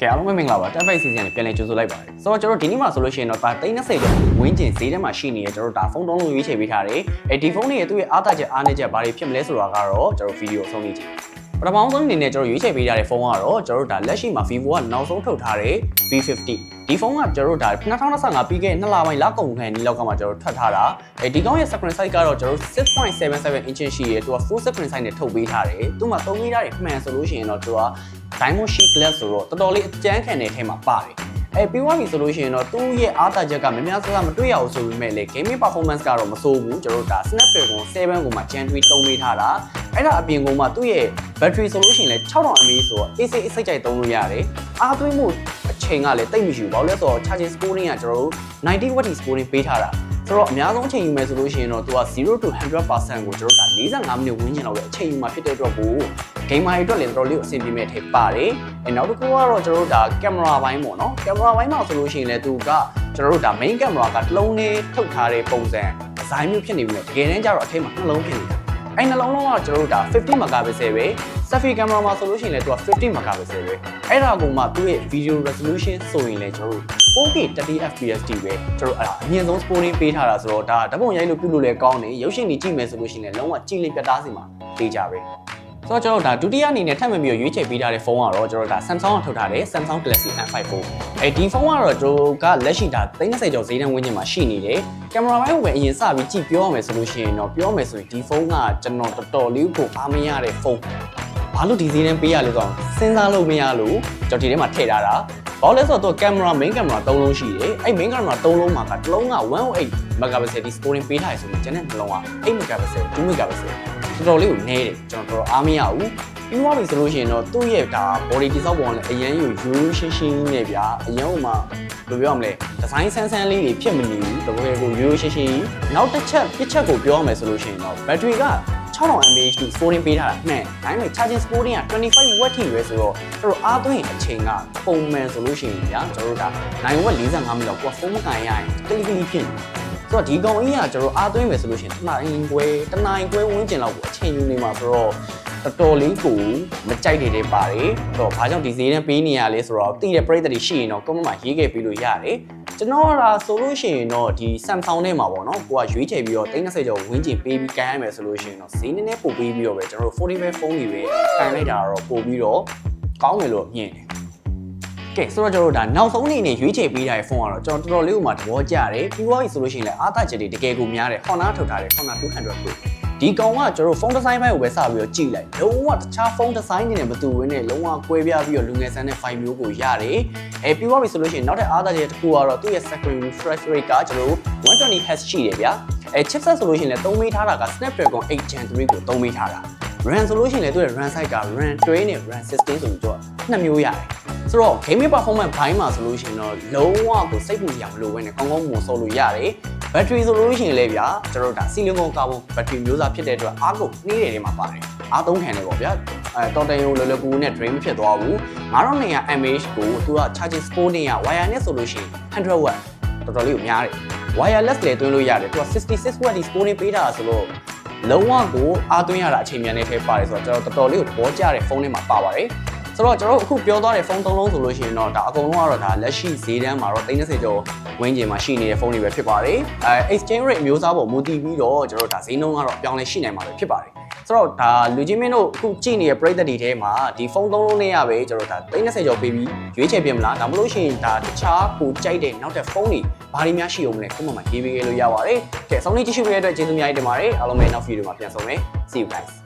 ကဲအားလုံးပဲမင်္ဂလာပါတက်ဖိုက်စီစဉ်နဲ့ပြန်လည်ကြိုဆိုလိုက်ပါတယ်ဆိုတော့ကျွန်တော်ဒီနေ့မှာဆိုလို့ရှိရင်တော့ဒါ30ကျော်ဝင်းကျင်ဈေးထဲမှာရှိနေတဲ့ကျွန်တော်တို့ဒါဖုန်းတုံးလုံးရွေးချယ်ပေးထားတယ်အဲဒီဖုန်းလေးရဲ့သူ့ရဲ့အားသာချက်အားနည်းချက်ဘာတွေဖြစ်မလဲဆိုတာကတော့ကျွန်တော်ဗီဒီယိုအဆုံးလေးကြည့် ပထမဆုံးအနေနဲ့ကျွန်တော်ရွေးချယ်ပေးထားတဲ့ဖုန်းကတော့ကျွန်တော်တို့ဒါလက်ရှိမှာ Vivo ကနောက်ဆုံးထုတ်ထားတဲ့ V50 ဒီဖုန်းကကျွန်တော်တို့ဒါ2025ပြီးခဲ့တဲ့နှစ်လပိုင်းလကုန်ခန့်ဒီလောက်ကမှကျွန်တော်တို့ထွက်ထားတာအဲဒီကောင်းရဲ့ screen size ကတော့ကျွန်တော်တို့6.77 inch ရှိရဲသူက full screen size နဲ့ထုတ်ပေးထားတယ်သူမှ3မီတာတွေမှန်ဆိုလို့ရှိရင်တော့သူက diamond sheet glass ဆိုတော့တော်တော်လေးအကျန်းခံတဲ့အထဲမှာပါတယ်အဲပြီးသွားပြီဆိုလို့ရှိရင်တော့သူ့ရဲ့အားသာချက်ကများများဆဆမတွေ့ရအောင်ဆိုပေမဲ့လေ gaming performance ကတော့မဆိုးဘူးကျွန်တော်တို့ဒါ Snapdragon 7ကိုမှ Gen 3တုံးပေးထားတာ အဲ့ဒါအပြင်ကမှသူ့ရဲ့ battery ဆိုလို့ရှိရင်လည်း6000 mAh ဆိုတော့ AC စိတ်ကြိုက်သုံးလို့ရတယ်အားသွင်းမှုအချိန်ကလည်းတိတ်မရှိဘူးဘာလို့လဲဆိုတော့ charging scoring ကကျွန်တော်တို့90 watt scoring ပေးထားတာဆိုတော့အများဆုံးအချိန်ယူမယ်ဆိုလို့ရှိရင်တော့သူက0 to 100%ကိုကျွန်တော်တို့ဒါ45မိနစ်ဝန်းကျင်လောက်ပဲအချိန်ယူမှာဖြစ်တဲ့အတွက်ကို gamer တွေအတွက်လည်းတော်တော်လေးအဆင်ပြေမဲ့ထိပါတယ်အဲနောက်တစ်ခုကတော့ကျွန်တော်တို့ဒါကင်မရာဘိုင်းပေါ့နော်ကင်မရာဘိုင်းမှာဆိုလို့ရှိရင်လည်းသူကကျွန်တော်တို့ဒါ main camera ကတစ်လုံးလေးထုတ်ထားတဲ့ပုံစံဒီဇိုင်းမျိုးဖြစ်နေပြီလေတကယ်တမ်းကျတော့အထိတ်မှာနှလုံးဖြစ်နေတာ အဲ့နှလုံးလုံးကကျွန်တော်တို့ဒါ50 megapixel ပဲ selfie camera မှာဆိုလို့ရှိရင်လည်းသူက50 megapixel ပဲအဲ့ဒါကောင်မှသူ့ရဲ့ video resolution ဆိုရင်လည်းကျွန်တော်တို့ 4K 30 fps တိပဲကျွန်တော်အဲ့ဒါအမြင့်ဆုံး scoring ပေးထားတာဆိုတော့ဒါဓာတ်ပုံရိုက်လို့ပြုလို့လည်းကောင်းတယ်ရုပ်ရှင်ကြီးကြည့်မယ်ဆိုလို့ရှိရင်လည်းလုံးဝကြည့်လင်ပြတ်သားစီမှာတေးကြပဲ ဆိုတော့ကျွန်တော်ဒါဒုတိယအနေနဲ့ထပ်မံပြီးရွေးချယ်ပေးထားတဲ့ဖုန်းကတော့ကျွန်တော်ဒါ Samsung ကထုတ်ထားတဲ့ Samsung Galaxy M54 အဲဒီဖုန်းကတော့ကျွန်တော်ကလက်ရှိဒါ30ကျော်ဈေးတန်းဝန်းကျင်မှာရှိနေတယ်ကင်မရာဘိုင်းကိုပဲအရင်စပြီးကြည့်ပြောရမယ်ဆိုလို့ရှိရင်တော့ပြောမယ်ဆိုရင်ဒီဖုန်းကကျွန်တော်တော်တော်လေးကိုအားမရတဲ့ဖုန်းဘာလို့ဒီဈေးတန်းပေးရလဲဆိုတော့စဉ်းစားလို့မရလို့ကျွန်တော်ဒီထဲမှာထည့်ထားတာဘာလို့လဲဆိုတော့သူကင်မရာ main camera 3လုံးရှိတယ်အဲ့ main camera 3လုံးမှာကတစ်လုံးက108 megapixel ဒီ scoring ပေးထားရဆိုရင်ကျန်တဲ့နှလုံးက8 megapixel 2 megapixel တော်တော်လေးကိုနဲတယ်ကျွန်တော်တော်တော်အားမရဘူးပြီးသွားပြီဆိုလို့ရှိရင်တော့သူ့ရဲ့ဒါ body တိစောက်ပုံကလည်းအရန်ယူရိုးရိုးရှင်းရှင်းနဲ့ဗျာအရန်ဟိုမှာဘယ်လိုပြောရမလဲဒီဇိုင်းဆန်းဆန်းလေးတွေဖြစ်မနေဘူးတကယ်ကိုရိုးရိုးရှင်းရှင်းနောက်တစ်ချက်ပြစ်ချက်ကိုပြောရမယ်ဆိုလို့ရှိရင်တော့ battery က6000 mAh ထိ scoring ပေးထားတာမှန်ဒါပေမဲ့ charging scoring က25 watt ထိပဲဆိုတော့တော်တော်အားသွင်းအချိန်ကပုံမှန်ဆိုလို့ရှိရင်ဗျာကျွန်တော်တို့ဒါ9 watt 45မိနစ်လောက်ကိုဖုန်းမကန်ရရင်တိတ်တိတ်ဖြစ်နေ ဆိုတော့ဒီကောင်ကြီးကကျွန်တော်အားသွင်းမယ်ဆိုလို့ရှိရင်တနာရင်ခွဲတနာရင်ခွဲဝန်းကျင်လောက်ကိုအချိန်ယူနေမှာဆိုတော့တော်တော်လေးကိုမကြိုက်နေတဲ့ပါတယ်ဆိုတော့ဘာကြောင့်ဒီဈေးနဲ့ပေးနေရလဲဆိုတော့တိတဲ့ပရိသတ်တွေရှိရင်တော့ comment မှာရေးခဲ့ပြီးလို့ရတယ်ကျွန်တော်ကဒါဆိုလို့ရှိရင်တော့ဒီ Samsung ထဲမှာပေါ့နော်ကိုကရွေးချယ်ပြီးတော့30ကျော်ဝန်းကျင်ပေးပြီးကန်ရမယ်ဆိုလို့ရှိရင်တော့ဈေးနည်းနည်းပိုပေးပြီးတော့ပဲကျွန်တော်တို့45ဖုန်းတွေပဲကန်လိုက်တာတော့ပို့ပြီးတော့ကောင်းတယ်လို့မြင်တယ် ကဲဆိုတော့ကျွန်တော်တို့ဒါနောက်ဆုံးအနေနဲ့ရွေးချယ်ပေးထားတဲ့ဖုန်းကတော့ကျွန်တော်တော်တော်လေးကိုမှသဘောကျတယ်ပြီးသွားပြီဆိုလို့ရှိရင်လည်းအားသာချက်တွေတကယ်ကိုများတယ် Honor ထုတ်ထားတဲ့ Honor 200 Pro ဒီကောင်ကကျွန်တော်ဖုန်းဒီဇိုင်းဘက်ကိုပဲစပြီးတော့ကြည့်လိုက်လုံးဝတခြားဖုန်းဒီဇိုင်းတွေနဲ့မတူဘဲနဲ့လုံးဝကွဲပြားပြီးတော့လူငယ်ဆန်းတဲ့ file မျိုးကိုရတယ်အဲပြီးသွားပြီဆိုလို့ရှိရင်နောက်ထပ်အားသာချက်တစ်ခုကတော့သူ့ရဲ့ screen refresh rate ကကျွန်တော်တို့120 Hz ရှိတယ်ဗျာအဲ chipset ဆိုလို့ရှိရင်လည်းသုံးပေးထားတာက Snapdragon 8 Gen 3ကိုသုံးပေးထားတာ RAM ဆိုလို့ရှိရင်လည်းသူ့ရဲ့ RAM size က RAM 12နဲ့ RAM 16ဆိုပြီးတော့နှစ်မျိုးရတယ် ဆိုတော့ gaming performance ဘိုင်းမှာဆိုလို့ရှိရင်တော့လုံးဝကိုစိတ်ပူစရာမလိုဘဲနဲ့ကောင်းကောင်းမွန်ဆော်လို့ရတယ်။ battery ဆိုလို့ရှိရင်လည်းဗျာကျွန်တော်တို့ဒါ silicon carbon battery မျိုးစားဖြစ်တဲ့အတွက်အားကုန်နှေးတယ်တွေမှာပါတယ်။အားသုံးခံတယ်ပေါ့ဗျာ။အဲတော်တန်ရုံလော်လော်ကူနဲ့ drain မဖြစ်သွားဘူး။9200 mAh ကိုသူက charging sport နဲ့ wire နဲ့ဆိုလို့ရှိရင်100 watt တော်တော်လေးကိုများတယ်။ wireless လည်းသွင်းလို့ရတယ်။သူက66 watt ဒီ sport နဲ့ပေးတာဆိုတော့လုံးဝကိုအားသွင်းရတာအချိန်မြန်နေထဲပါတယ်ဆိုတော့ကျွန်တော်တော်တော်လေးကိုသဘောကျတဲ့ဖုန်းလေးမှာပါပါတယ် ဆိုတော့ကျွန်တော်တို့အခုပြောသွားတဲ့ဖုန်းသုံးလုံးဆိုလို့ရှိရင်တော့ဒါအကုန်လုံးကတော့ဒါလက်ရှိဈေးတန်းမှာတော့30ကျော်ဝင်းကျင်မှာရှိနေတဲ့ဖုန်းတွေပဲဖြစ်ပါတယ်အဲ exchange rate မျိုးစားပေါ်မူတည်ပြီးတော့ကျွန်တော်တို့ဒါဈေးနှုန်းကတော့အပြောင်းလဲရှိနိုင်မှာပဲဖြစ်ပါတယ်ဆိုတော့ဒါလူချင်းမင်းတို့အခုကြည့်နေတဲ့ပရိသတ်တွေထဲမှာဒီဖုန်းသုံးလုံးနဲ့ရပဲကျွန်တော်တို့ဒါ30ကျော်ပေးပြီးရွေးချယ်ပြင်မလားဒါမှမဟုတ်ရှင်ဒါတခြားကိုကြိုက်တဲ့နောက်တဲ့ဖုန်းတွေဘာတွေများရှိအောင်လဲခုမှမှရေးပေးခဲ့လို့ရပါတယ်ကဲအဆုံးလေးကြည့်ရှုပေးတဲ့အတွက်ကျေးဇူးအများကြီးတင်ပါတယ်အားလုံးပဲနောက်ဗီဒီယိုမှာပြန်ဆုံမယ် see you guys